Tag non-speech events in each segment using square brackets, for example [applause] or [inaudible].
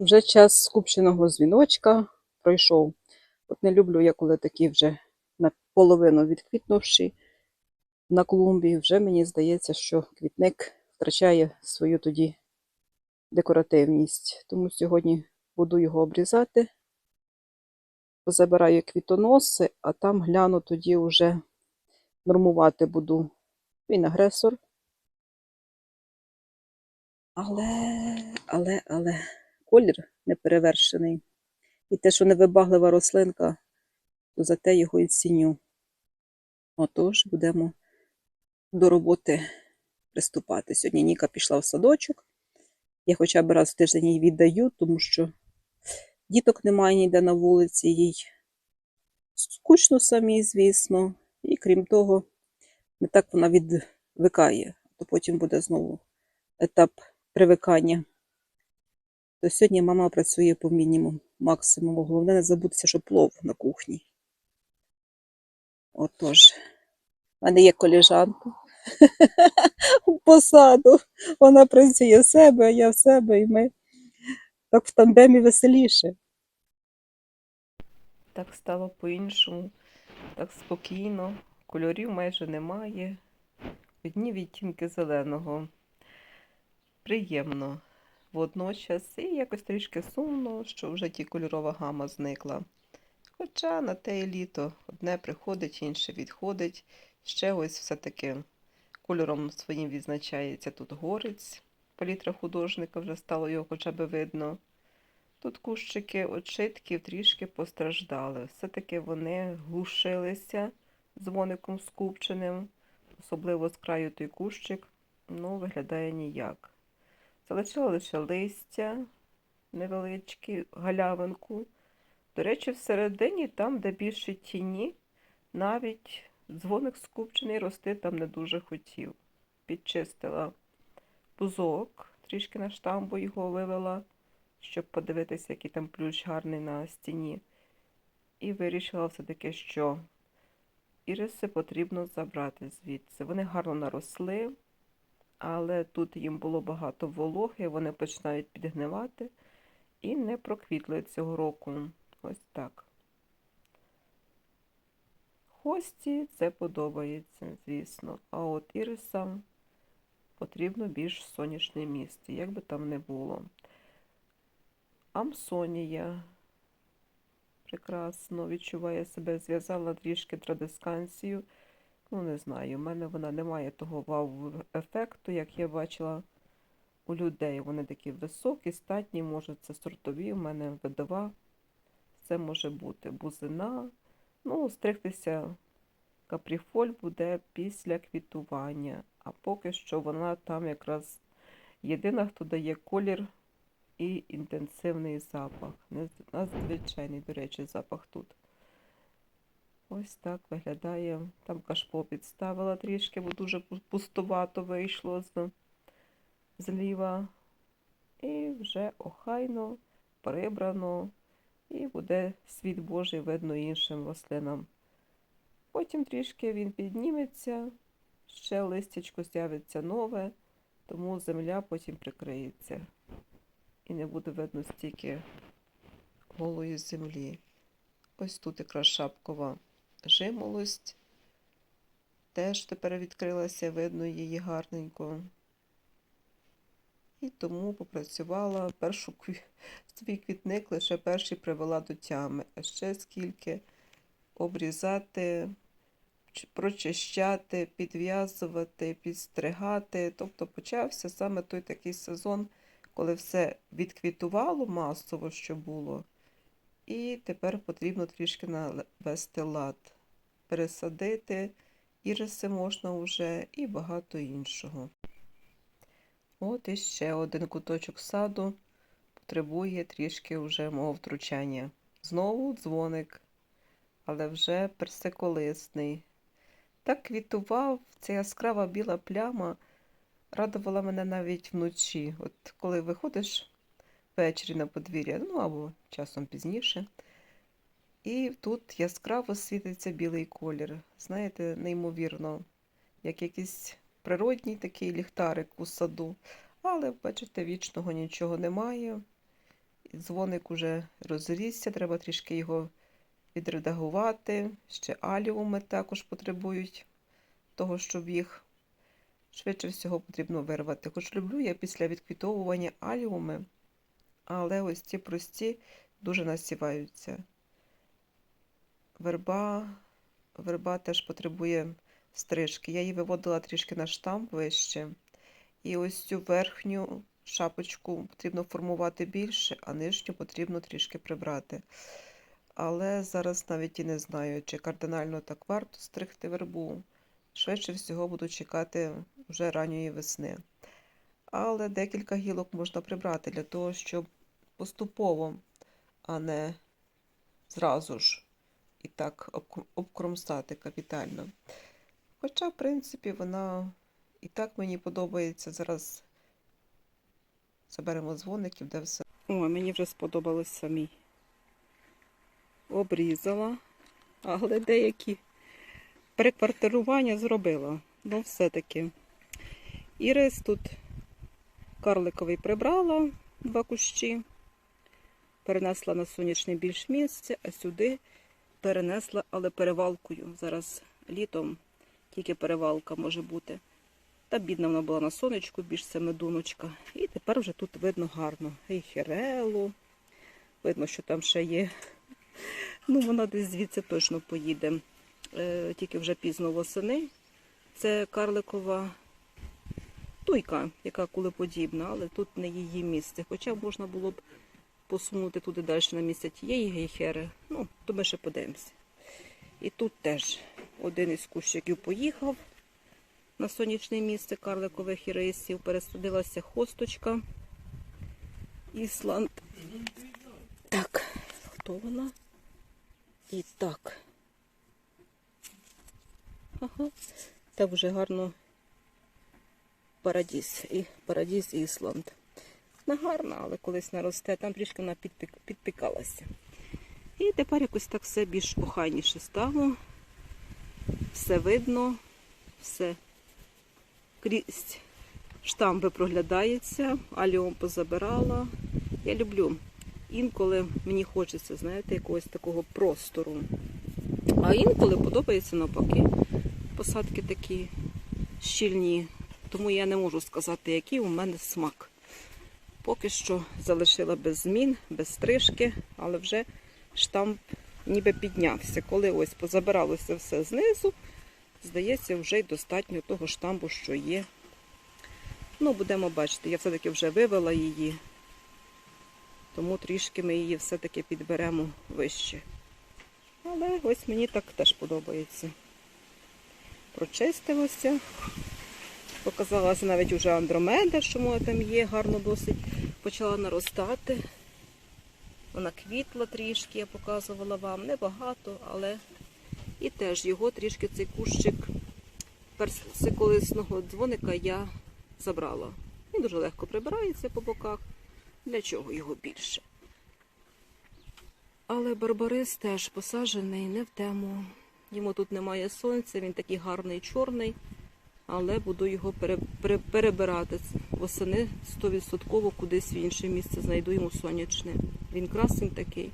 Вже час скупченого дзвіночка пройшов. От не люблю я, коли такі вже наполовину відквітнувші на клумбі. Вже мені здається, що квітник втрачає свою тоді декоративність. Тому сьогодні буду його обрізати, позабираю квітоноси, а там гляну тоді вже нормувати буду. Він агресор. Але, але, але колір неперевершений. І те, що невибаглива рослинка, то за те його і ціню. Отож, будемо до роботи приступати. Сьогодні Ніка пішла в садочок. Я хоча б раз в тиждень їй віддаю, тому що діток немає ніде на вулиці, їй скучно самій, звісно. І крім того, не так вона відвикає, то потім буде знову етап привикання. То сьогодні мама працює по мінімуму, максимуму. Головне не забутися, що плов на кухні. Отож, в мене є коліжанка по саду. Вона працює в себе, а я в себе, і ми так в тандемі веселіше. Так стало по-іншому, так спокійно, кольорів майже немає. Одні відтінки зеленого. Приємно водночас і якось трішки сумно, що вже ті кольорова гама зникла. Хоча на те і літо одне приходить, інше відходить. Ще ось все-таки кольором своїм відзначається тут горець, палітра художника вже стало його хоча б видно. Тут кущики очитків трішки постраждали. Все-таки вони глушилися дзвоником скупченим, особливо з краю той кущик, ну, виглядає ніяк. Залишили лише листя, невеличкі галявинку. До речі, всередині, там, де більше тіні, навіть дзвоник скупчений рости там не дуже хотів. Підчистила бузок, трішки на штамбу його вивела щоб подивитися, який там плющ гарний на стіні. І вирішила все-таки, що іриси потрібно забрати звідси. Вони гарно наросли, але тут їм було багато вологи, вони починають підгнивати і не проквітли цього року. Ось так. Хості це подобається, звісно. А от ірисам потрібно більш сонячне місце, як би там не було. Амсонія прекрасно відчуває себе, зв'язала трішки традисканцію. Ну, не знаю, в мене вона не має того вау-ефекту, як я бачила у людей. Вони такі високі, статні, може, це сортові, у мене видова. Це може бути бузина. Ну, стригтися капріфоль буде після квітування. А поки що вона там якраз єдина, хто дає колір і інтенсивний запах. Надзвичайний, до речі, запах тут. Ось так виглядає. Там кашпо підставила трішки, бо дуже пустувато вийшло з зліва. І вже охайно, прибрано, і буде світ Божий видно іншим рослинам. Потім трішки він підніметься, ще листячко з'явиться нове, тому земля потім прикриється і не буде видно стільки голої землі. Ось тут якраз шапкова жимолость. Теж тепер відкрилася, видно її гарненько. І тому попрацювала першу свій квітник лише перший привела до тями, а ще скільки обрізати, прочищати, підв'язувати, підстригати. Тобто почався саме той такий сезон коли все відквітувало масово, що було, і тепер потрібно трішки навести лад, пересадити, іриси можна вже і багато іншого. От і ще один куточок саду потребує трішки вже мого втручання. Знову дзвоник, але вже персиколисний. Так квітував ця яскрава біла пляма радувала мене навіть вночі. От коли виходиш ввечері на подвір'я, ну або часом пізніше. І тут яскраво світиться білий колір. Знаєте, неймовірно, як якийсь природній такий ліхтарик у саду. Але, бачите, вічного нічого немає. Дзвоник уже розрісся, треба трішки його відредагувати. Ще аліуми також потребують того, щоб їх швидше всього потрібно вирвати. Хоч люблю я після відквітовування аліуми, але ось ці прості дуже насіваються. Верба, верба теж потребує стрижки. Я її виводила трішки на штамп вище. І ось цю верхню шапочку потрібно формувати більше, а нижню потрібно трішки прибрати. Але зараз навіть і не знаю, чи кардинально так варто стригти вербу. Швидше всього буду чекати вже ранньої весни. Але декілька гілок можна прибрати для того, щоб поступово, а не зразу ж і так обк- обкромсати капітально. Хоча, в принципі, вона і так мені подобається. Зараз заберемо дзвоників, де все. О, мені вже сподобалось самій. Обрізала, але деякі переквартирування зробила. Ну, все-таки. Ірис тут карликовий прибрала два кущі, перенесла на сонячне більш місце, а сюди перенесла, але перевалкою. Зараз літом тільки перевалка може бути. Та бідна вона була на сонечку, більш це медуночка. І тепер вже тут видно гарно. І хірелу. Видно, що там ще є. Ну, вона десь звідси точно поїде. Е, тільки вже пізно восени. Це карликова туйка, яка кулеподібна, але тут не її місце. Хоча можна було б посунути туди далі на місце тієї гейхери. Ну, то ми ще подивимося. І тут теж один із кущиків поїхав на сонячне місце карликових ірисів. Пересадилася хосточка. Ісланд. Так, хто вона? І так. Ага. Так вже гарно парадіз. І парадіз Ісланд. Не гарна, але колись наросте, там трішки вона підпік, підпікалася. І тепер якось так все більш охайніше стало. Все видно, все крізь штамби проглядається, аліум позабирала. Я люблю. Інколи мені хочеться, знаєте, якогось такого простору. А інколи подобається навпаки. Посадки такі щільні, тому я не можу сказати, який у мене смак. Поки що залишила без змін, без стрижки, але вже штамп ніби піднявся. Коли ось позабиралося все знизу, здається, вже й достатньо того штампу, що є. Ну, будемо бачити, я все-таки вже вивела її, тому трішки ми її все-таки підберемо вище. Але ось мені так теж подобається. Прочистилося. Показалася навіть уже андромеда, що моя там є, гарно досить почала наростати. Вона квітла трішки, я показувала вам. Небагато, але і теж його трішки цей кущик персиколисного дзвоника я забрала. Він дуже легко прибирається по боках. Для чого його більше? Але барбарис теж посаджений не в тему. Йому тут немає сонця, він такий гарний чорний, але буду його пере, пере, перебирати восени 100% кудись в інше місце знайду йому сонячне. Він красень такий.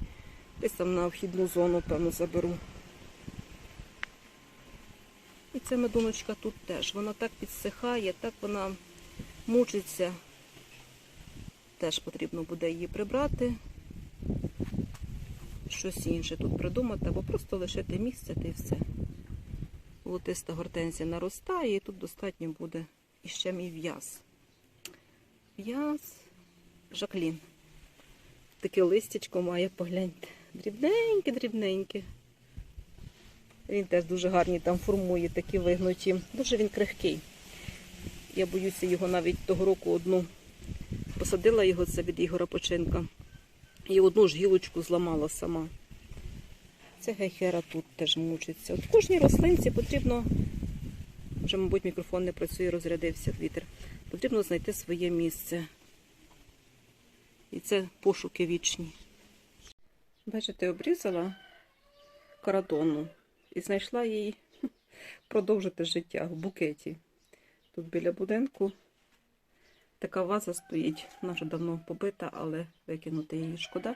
Десь там на вхідну зону, певно, заберу. І ця медуночка тут теж. Вона так підсихає, так вона мучиться. Теж потрібно буде її прибрати. Щось інше тут придумати, або просто лишити місце та й все. Лотиста гортензія наростає, і тут достатньо буде іще мій в'яз. В'яз Жаклін. Таке листячко має, погляньте. Дрібненьке, дрібненьке. Він теж дуже гарні там формує такі вигнуті. Дуже він крихкий. Я боюся його навіть того року одну посадила його, це від Ігора Починка. І одну ж гілочку зламала сама. Це гейхера тут теж мучиться. От кожній рослинці потрібно, вже, мабуть, мікрофон не працює, розрядився вітер. Потрібно знайти своє місце. І це пошуки вічні. Бачите, обрізала карадону і знайшла їй [laughs] продовжити життя в букеті. Тут біля будинку Така ваза стоїть, вона вже давно побита, але викинути її шкода.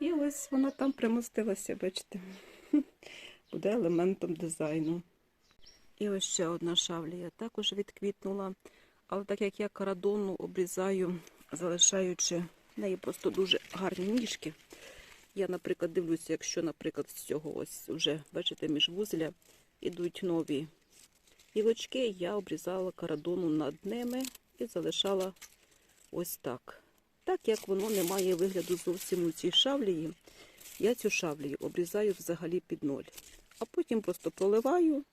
І ось вона там примостилася, бачите. [laughs] Буде елементом дизайну. І ось ще одна шавлія також відквітнула. Але так як я карадону обрізаю, залишаючи в неї просто дуже гарні ніжки. Я, наприклад, дивлюся, якщо, наприклад, з цього ось вже, бачите, між вузля ідуть нові гілочки, я обрізала карадону над ними і залишала ось так. Так як воно не має вигляду зовсім у цій шавлії, я цю шавлію обрізаю взагалі під ноль. А потім просто проливаю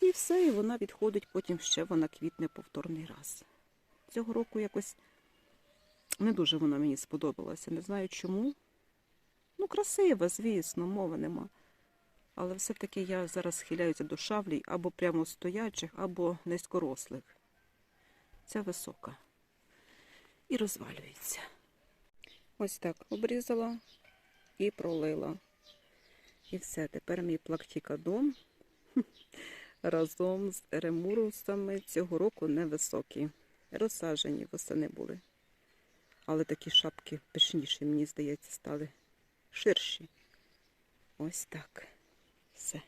і все, і вона відходить, потім ще вона квітне повторний раз. Цього року якось не дуже вона мені сподобалася. Не знаю чому. Ну, красива, звісно, мови нема. Але все-таки я зараз схиляюся до шавлій або прямо стоячих, або низькорослих. Ця висока. І розвалюється. Ось так обрізала і пролила. І все, тепер мій плактикадон [laughs] разом з еремурусами цього року невисокі. Розсаджені восени були. Але такі шапки пишніші, мені здається, стали ширші. Ось так. Все.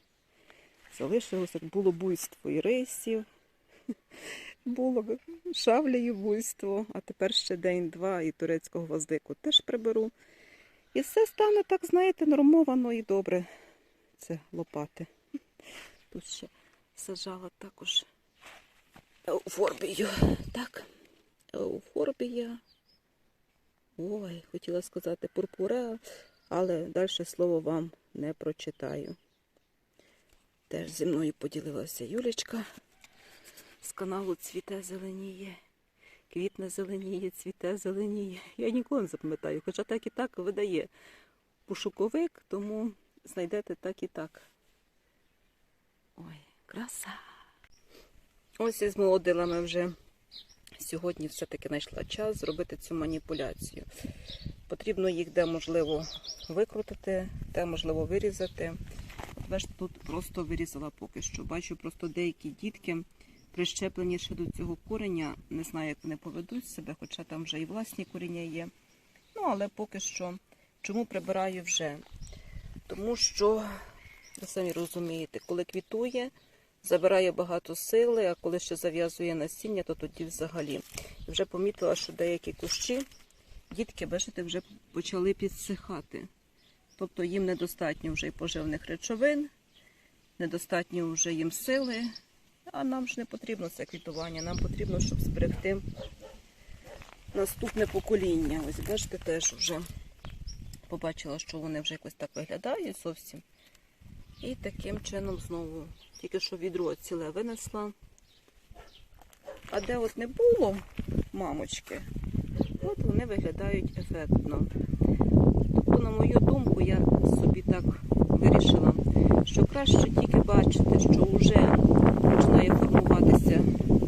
Залишилося, було буйство і рейсів, було шавлею буйство, а тепер ще день-два і турецького гвоздику теж приберу. І все стане так, знаєте, нормовано і добре. Це лопати. [laughs] Тут ще сажала також еуфорбію. Так, еуфорбія. Ой, хотіла сказати пурпура, але далі слово вам не прочитаю. Теж зі мною поділилася Юлечка з каналу Цвіте зеленіє. Квітне зеленіє, цвіте зеленіє. Я ніколи не запам'ятаю, хоча так і так видає пошуковик, тому знайдете так і так. Ой, краса. Ось і змолодила ми вже. Сьогодні все-таки знайшла час зробити цю маніпуляцію. Потрібно їх де можливо викрутити, де можливо вирізати. От бачите, тут просто вирізала поки що. Бачу, просто деякі дітки прищеплені ще до цього кореня. Не знаю, як вони поведуть себе, хоча там вже і власні коріння є. Ну, але поки що, чому прибираю вже? Тому що, ви самі розумієте, коли квітує, забирає багато сили, а коли ще зав'язує насіння, то тоді взагалі. І вже помітила, що деякі кущі, дітки, бачите, вже почали підсихати. Тобто їм недостатньо вже й поживних речовин, недостатньо вже їм сили, а нам ж не потрібно це квітування, нам потрібно, щоб зберегти наступне покоління. Ось бачите, теж вже побачила, що вони вже якось так виглядають зовсім. І таким чином знову, тільки що відро ціле винесла. А де от не було мамочки, от вони виглядають ефектно. Тобто, на мою думку, я собі так вирішила, що краще тільки бачити, що вже починає формуватися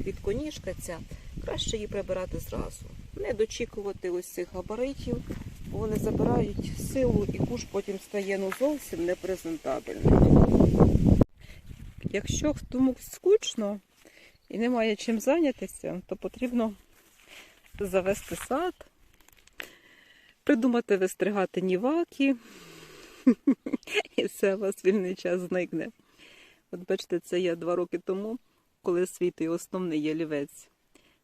квітконіжка ця, краще її прибирати зразу. Не дочікувати ось цих габаритів, бо вони забирають силу і куш потім стає ну, зовсім непрезентабельним. Якщо комусь скучно і немає чим зайнятися, то потрібно завести сад, придумати вистригати ніваки, [laughs] і все, у вас вільний час зникне. От бачите, це я два роки тому, коли свій той основний ялівець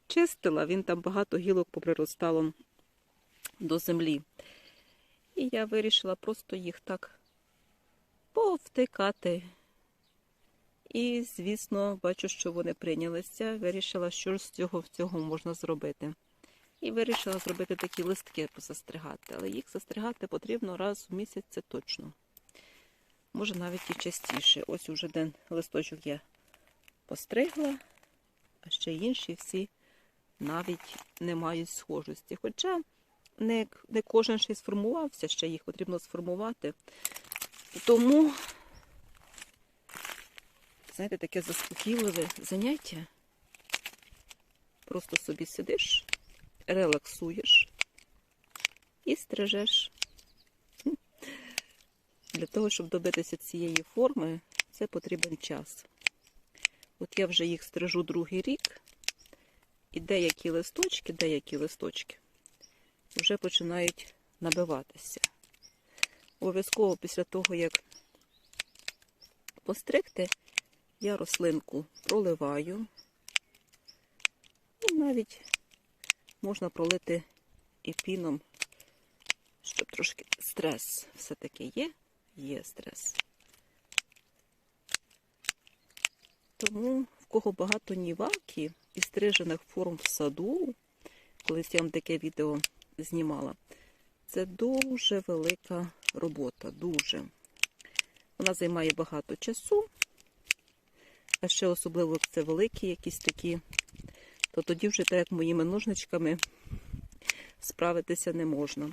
чистила, він там багато гілок поприростало до землі. І я вирішила просто їх так повтикати. І, звісно, бачу, що вони прийнялися. Вирішила, що з цього в цього можна зробити. І вирішила зробити такі листки позастригати. Але їх застригати потрібно раз в місяць, це точно. Може навіть і частіше. Ось уже один листочок я постригла, а ще інші всі навіть не мають схожості. Хоча не, не кожен ще й сформувався, ще їх потрібно сформувати. Тому, знаєте, таке заспокійливе заняття. Просто собі сидиш, релаксуєш і стрижеш. Для того, щоб добитися цієї форми, це потрібен час. От я вже їх стрижу другий рік, І деякі листочки, деякі листочки вже починають набиватися. Обов'язково після того, як постригти, я рослинку проливаю. І навіть можна пролити і піном, щоб трошки стрес все-таки є, є. Тому в кого багато ніваки і стрижених форм в саду, колись я вам таке відео знімала, це дуже велика робота, дуже. Вона займає багато часу, а ще особливо це великі якісь такі, то тоді вже так моїми ножничками справитися не можна.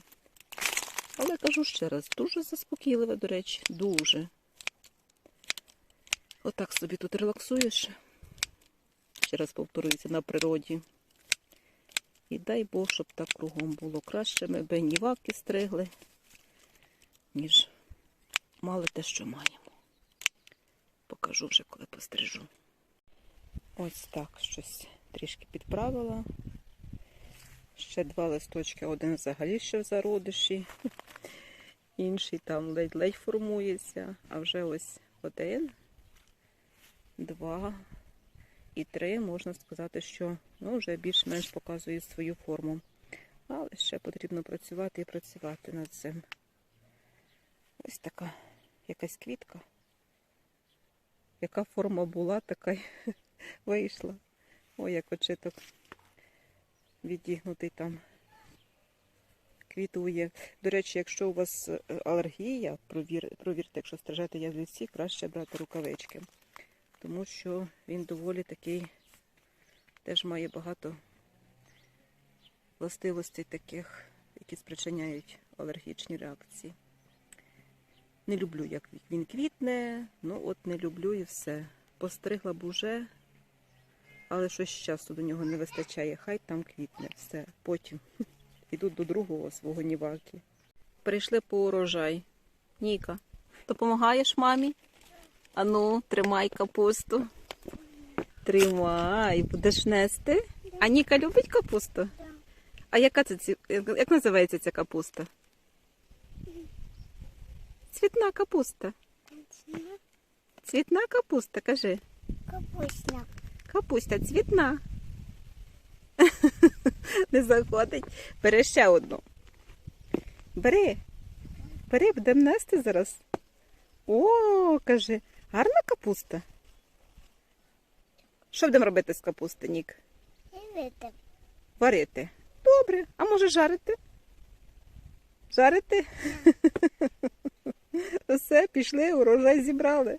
Але кажу ще раз, дуже заспокійливе, до речі, дуже. Отак собі тут релаксуєш. Ще раз повторююся на природі. І дай Бог, щоб так кругом було краще. Ми б ніваки стригли, ніж мали те, що маємо. Покажу вже, коли пострижу. Ось так щось трішки підправила. Ще два листочки, один взагалі ще в зародиші, [laughs] інший там ледь-ледь формується, а вже ось один, два і три, можна сказати, що ну, вже більш-менш показує свою форму. Але ще потрібно працювати і працювати над цим. Ось така якась квітка. Яка форма була, така й [laughs] вийшла. Ой, як очиток відігнутий там квітує. До речі, якщо у вас е, алергія, провір, провірте, якщо стрижете язиці, краще брати рукавички. Тому що він доволі такий, теж має багато властивостей таких, які спричиняють алергічні реакції. Не люблю, як він квітне, ну от не люблю і все. Постригла б уже, але щось часу до нього не вистачає. Хай там квітне. Все. Потім [laughs] йду до другого свого ніваки. Прийшли по урожай. Ніка, допомагаєш мамі? Ану, тримай капусту. Тримай, будеш нести. А Ніка любить капусту? А яка це як називається ця капуста? Цвітна капуста. Цвітна капуста, кажи. Капустня. Капуста цвітна. [laughs] Не заходить. Бери ще одну. Бери. Бери, будемо нести зараз. О, каже, гарна капуста. Що будемо робити з капусти, Нік? Дивіться. Варити. Добре. А може жарити? Жарити? Все, [laughs] пішли, урожай зібрали.